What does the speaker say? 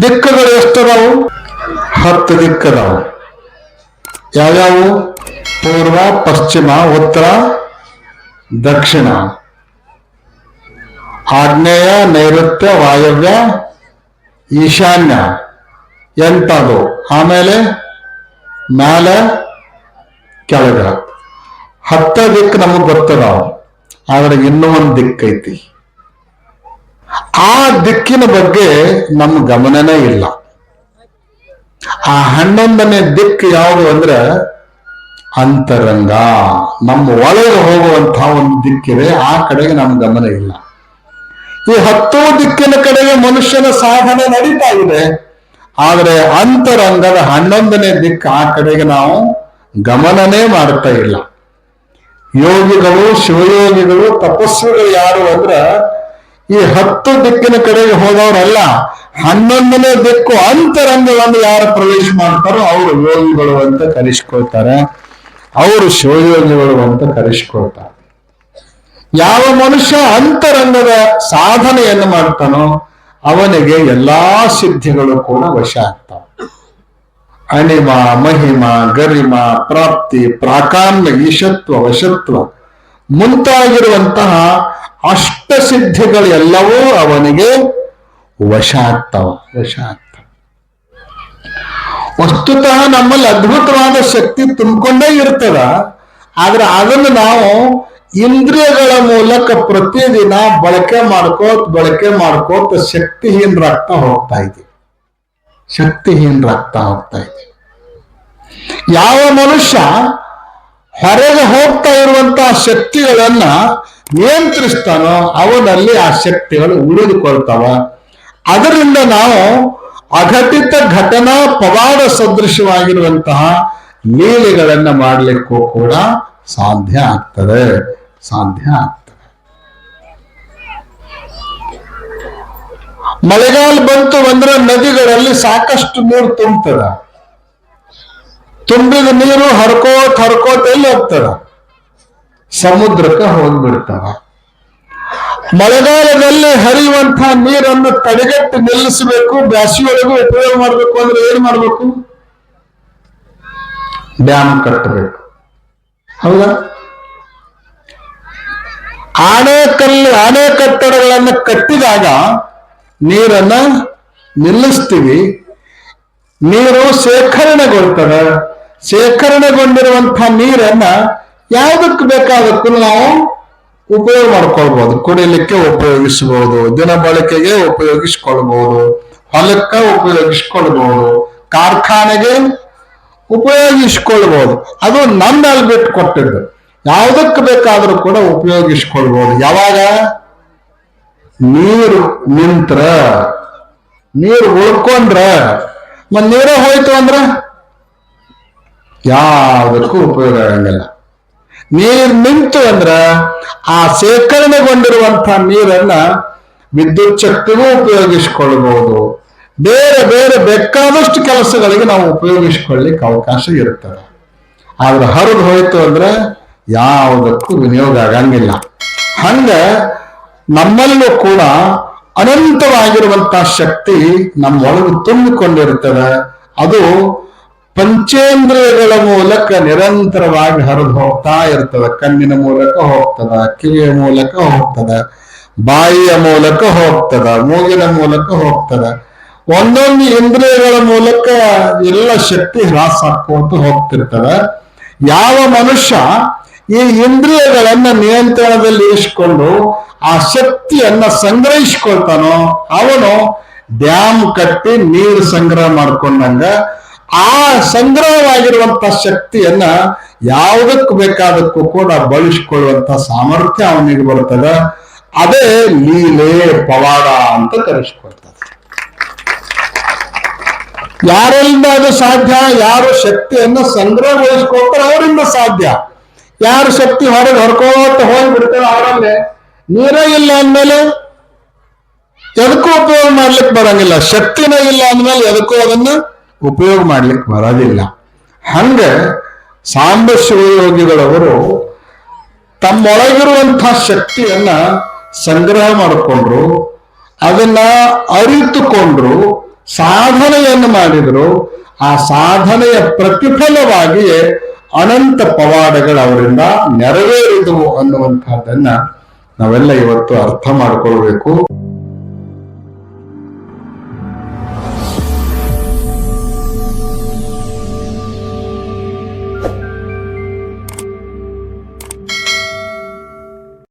ದಿಕ್ಕುಗಳು ಎಷ್ಟದಾವು? ಹತ್ತು ದಿಕ್ಕದಾವು. ಯಾವ್ಯಾವು? ಪೂರ್ವ, ಪಶ್ಚಿಮ, ಉತ್ತರ, ದಕ್ಷಿಣ. ಆಗ್ನೇಯ ನೈಋತ್ಯ, ವಾಯವ್ಯ, ಈಶಾನ್ಯ. ಎಂಟದು ಆಮೇಲೆ ಮೇಲೆ ಕೆಳಗ. ಹತ್ತ ದಿಕ್ಕು ನಮಗೆ ಗೊತ್ತದಾವ. ಆದ್ರೆ ಇನ್ನೂ ಒಂದು ದಿಕ್ಕೈತಿ. ಆ ದಿಕ್ಕಿನ ಬಗ್ಗೆ ನಮ್ಮ ಗಮನನೇ ಇಲ್ಲ. ಆ ಹನ್ನೊಂದನೇ ದಿಕ್ಕು ಯಾವುದು ಅಂದ್ರೆ ಅಂತರಂಗ. ನಮ್ಮ ಒಳಗೆ ಹೋಗುವಂತಹ ಒಂದು ದಿಕ್ಕಿದೆ ಆ ಕಡೆಗೆ ನಮ್ಮ ಗಮನ ಇಲ್ಲ. ಈ ಹತ್ತು ದಿಕ್ಕಿನ ಕಡೆಗೆ ಮನುಷ್ಯನ ಸಾಧನೆ ನಡೀತಾ ಇದೆ. ಆದರೆ ಅಂತರಂಗದ ಹನ್ನೊಂದನೇ ದಿಕ್ಕು ಆ ಕಡೆಗೆ ನಾವು ಗಮನನೇ ಮಾಡ್ತಾ ಇಲ್ಲ. ಯೋಗಿಗಳು, ಶಿವಯೋಗಿಗಳು ತಪಸ್ವಿಗಳು ಯಾರು ಅಂದ್ರ ಈ ಹತ್ತು ದಿಕ್ಕಿನ ಕಡೆಗೆ ಹೋದವರಲ್ಲ, ಹನ್ನೊಂದನೇ ದಿಕ್ಕು ಅಂತರಂಗವನ್ನು ಯಾರು ಪ್ರವೇಶ ಮಾಡ್ತಾರೋ ಅವರು ಯೋಗಿಗಳು ಅಂತ ಕರೆಸ್ಕೊಳ್ತಾರೆ. ಅವರು ಶಿವಯೋಗಿಗಳು ಅಂತ ಕರೆಸ್ಕೊಳ್ತಾರೆ. ಯಾವ ಮನುಷ್ಯ ಅಂತರಂಗದ ಸಾಧನೆಯನ್ನು ಮಾಡ್ತಾನೋ ಅವನಿಗೆ ಎಲ್ಲಾ ಸಿದ್ಧಿಗಳು ಕೂಡ ವಶ ಆಗ್ತಾವ. ಅಣಿಮ, ಮಹಿಮ, ಗರಿಮ, ಪ್ರಾಪ್ತಿ ಪ್ರಾಕಾಮ್ಯ ಈಶತ್ವ, ವಶತ್ವ ಮುಂತಾಗಿರುವಂತಹ ಅಷ್ಟಸಿದ್ಧಿಗಳೆಲ್ಲವೂ ಅವನಿಗೆ ವಶ ಆಗ್ತಾವ ವಶ ಆಗ್ತಾವ ವಸ್ತುತಃ ನಮ್ಮಲ್ಲಿ ಅದ್ಭುತವಾದ ಶಕ್ತಿ ತುಂಬಿಕೊಂಡೇ ಇರ್ತದ. ಆದ್ರೆ ಅದನ್ನು ನಾವು ಇಂದ್ರಿಯಗಳ ಮೂಲಕ ಪ್ರತಿದಿನ ಬಳಕೆ ಮಾಡ್ಕೋತ ಬಳಕೆ ಮಾಡ್ಕೋತ ಶಕ್ತಿಹೀನರಾಗ್ತಾ ಹೋಗ್ತಾ ಇದೆ. ಶಕ್ತಿಹೀನರಾಗ್ತಾ ಹೋಗ್ತಾ ಇದೆ. ಯಾವ ಮನುಷ್ಯ ಹೊರಗೆ ಹೋಗ್ತಾ ಇರುವಂತಹ ಶಕ್ತಿಗಳನ್ನ ನಿಯಂತ್ರಿಸ್ತಾನೋ ಅವನಲ್ಲಿ ಆ ಶಕ್ತಿಗಳು ಉಳಿದುಕೊಳ್ತಾವ. ಅದರಿಂದ ನಾವು ಅಘಟಿತ ಘಟನಾ ಪವಾಡ ಸದೃಶವಾಗಿರುವಂತಹ ಲೀಲೆಗಳನ್ನ ಮಾಡಲಿಕ್ಕೂ ಕೂಡ ಸಾಧ್ಯ ಆಗ್ತದೆ. ಸಾಧ್ಯ ಆಗ್ತದೆ. ಮಳೆಗಾಲ ಬಂತು ಅಂದ್ರೆ ನದಿಗಳಲ್ಲಿ ಸಾಕಷ್ಟು ನೀರು ತುಂಬುತ್ತದ ತುಂಬಿದ ನೀರು ಹರ್ಕೋತ್ ಹರ್ಕೋತ್ ಎಲ್ಲಿ ಹೋಗ್ತದ? ಸಮುದ್ರಕ್ಕೆ ಹೋಗ್ಬಿಡ್ತವ. ಮಳೆಗಾಲದಲ್ಲಿ ಹರಿಯುವಂತಹ ನೀರನ್ನು ತಡೆಗಟ್ಟಿ ನಿಲ್ಲಿಸಬೇಕು ಬ್ಯಾಸಿಯೊಳಗೂ ಉಪಯೋಗ ಮಾಡಬೇಕು ಅಂದ್ರೆ ಏನ್ ಮಾಡ್ಬೇಕು? ಡ್ಯಾಮ್ ಕಟ್ಟಬೇಕು. ಹೌದಾ? ಆಣೆಕಲ್ಲು ಆಣೆ ಕಟ್ಟಡಗಳನ್ನು ಕಟ್ಟಿದಾಗ ನೀರನ್ನ ನಿಲ್ಲಿಸ್ತೀವಿ. ನೀರು ಶೇಖರಣೆಗೊಳ್ತದೆ. ಶೇಖರಣೆಗೊಂಡಿರುವಂತಹ ನೀರನ್ನ ಯಾವುದಕ್ಕೆ ಬೇಕಾದಕ್ಕೂ ನಾವು ಉಪಯೋಗ ಮಾಡ್ಕೊಳ್ಬಹುದು ಕುಡಿಲಿಕ್ಕೆ ಉಪಯೋಗಿಸಬಹುದು ದಿನ ಬಳಕೆಗೆ ಉಪಯೋಗಿಸ್ಕೊಳ್ಬಹುದು ಹೊಲಕ್ಕೆ ಉಪಯೋಗಿಸ್ಕೊಳ್ಬಹುದು ಕಾರ್ಖಾನೆಗೆ ಉಪಯೋಗಿಸ್ಕೊಳ್ಬಹುದು ಅದು ನಮ್ಮ ಮೇಲೆ ಬಿಟ್ಟು ಕೊಟ್ಟಿದ್ದು. ಯಾವುದಕ್ಕೆ ಬೇಕಾದರೂ ಕೂಡ ಉಪಯೋಗಿಸ್ಕೊಳ್ಬಹುದು ಯಾವಾಗ? ನೀರು ನಿಂತ್ರ. ನೀರು ಉಳ್ಕೊಂಡ್ರ. ಮತ್ ನೀರೇ ಹೋಯ್ತು ಅಂದ್ರ? ಯಾವುದಕ್ಕೂ ಉಪಯೋಗ ಆಗಂಗಿಲ್ಲ. ನೀರು ನಿಂತು ಅಂದ್ರ ಆ ಶೇಖರಣೆಗೊಂಡಿರುವಂತಹ ನೀರನ್ನ ವಿದ್ಯುತ್ ಶಕ್ತಿಗೂ ಉಪಯೋಗಿಸಿಕೊಳ್ಳಬಹುದು ಬೇರೆ ಬೇರೆ ಬೇಕಾದಷ್ಟು ಕೆಲಸಗಳಿಗೆ ನಾವು ಉಪಯೋಗಿಸಿಕೊಳ್ಳಿಕ್ಕೆ ಅವಕಾಶ ಇರುತ್ತದೆ. ಆದ್ರೆ ಹರಿದು ಹೋಯ್ತು ಅಂದ್ರೆ ಯಾವುದಕ್ಕೂ ವಿನಿಯೋಗ ಆಗಂಗಿಲ್ಲ. ಹಂಗ ನಮ್ಮಲ್ಲೂ ಕೂಡ ಅನಂತವಾಗಿರುವಂತಹ ಶಕ್ತಿ ನಮ್ಮೊಳಗೆ ತುಂಬಿಕೊಂಡಿರುತ್ತದೆ. ಅದು ಪಂಚೇಂದ್ರಿಯಗಳ ಮೂಲಕ ನಿರಂತರವಾಗಿ ಹರಿದು ಹೋಗ್ತಾ ಇರ್ತದ. ಕಣ್ಣಿನ ಮೂಲಕ ಹೋಗ್ತದ, ಕಿವಿಯ ಮೂಲಕ ಹೋಗ್ತದ, ಬಾಯಿಯ ಮೂಲಕ ಹೋಗ್ತದ, ಮೂಗಿನ ಮೂಲಕ ಹೋಗ್ತದ. ಒಂದೊಂದು ಇಂದ್ರಿಯಗಳ ಮೂಲಕ ಎಲ್ಲ ಶಕ್ತಿ ಹ್ರಾಸ ಹಾಕೋತ ಹೋಗ್ತಿರ್ತದ. ಯಾವ ಮನುಷ್ಯ ಈ ಇಂದ್ರಿಯಗಳನ್ನ ನಿಯಂತ್ರಣದಲ್ಲಿ ಇರಿಸಿಕೊಂಡು ಆ ಶಕ್ತಿಯನ್ನ ಸಂಗ್ರಹಿಸ್ಕೊಳ್ತಾನೋ, ಅವನು ಡ್ಯಾಮ್ ಕಟ್ಟಿ ನೀರು ಸಂಗ್ರಹ ಮಾಡ್ಕೊಂಡಂಗ ಆ ಸಂಗ್ರಹವಾಗಿರುವಂತ ಶಕ್ತಿಯನ್ನ ಯಾವುದಕ್ಕೂ ಬೇಕಾದಕ್ಕೂ ಕೂಡ ಬಳಸಿಕೊಳ್ಳುವಂತ ಸಾಮರ್ಥ್ಯ ಅವನಿಗೆ ಬರ್ತದ ಅದೇ ಲೀಲೆ ಪವಾಡ ಅಂತ ಕರೆಸ್ಕೊಳ್ತದೆ. ಯಾರಿಂದ ಅದು ಸಾಧ್ಯ? ಯಾರು ಶಕ್ತಿಯನ್ನ ಸಂಗ್ರಹಗೊಳಿಸ್ಕೊಳ್ತಾರೆ ಅವರಿಂದ ಸಾಧ್ಯ. ಯಾರು ಶಕ್ತಿ ಹೊರಗೆ ಹೊರ್ಕೋತ ಹೋಗ್ಬಿಡ್ತಾರೆ ಅವರಲ್ಲೇ. ನೀರೇ ಇಲ್ಲ ಅಂದಮೇಲೆ ಎದಕ್ಕೂ ಉಪಯೋಗ ಮಾಡ್ಲಿಕ್ಕೆ ಬರಂಗಿಲ್ಲ. ಶಕ್ತಿನೇ ಇಲ್ಲ ಅಂದ್ಮೇಲೆ ಎದಕ್ಕೂ ಅದನ್ನ ಉಪಯೋಗ ಮಾಡ್ಲಿಕ್ಕೆ ಬರೋದಿಲ್ಲ. ಹಂಗೆ ಸಾಂಬ ಶಿವಯೋಗಿಗಳವರು ತಮ್ಮೊಳಗಿರುವಂತಹ ಶಕ್ತಿಯನ್ನ ಸಂಗ್ರಹ ಮಾಡಿಕೊಂಡ್ರು, ಅದನ್ನ ಅರಿತುಕೊಂಡ್ರು, ಸಾಧನೆಯನ್ನು ಮಾಡಿದ್ರು. ಆ ಸಾಧನೆಯ ಪ್ರತಿಫಲವಾಗಿ ಅನಂತ ಪವಾಡಗಳು ಅವರಿಂದ ನೆರವೇರಿದವು ಅನ್ನುವಂತಹದ್ದನ್ನ ನಾವೆಲ್ಲ ಇವತ್ತು ಅರ್ಥ ಮಾಡ್ಕೊಳ್ಬೇಕು.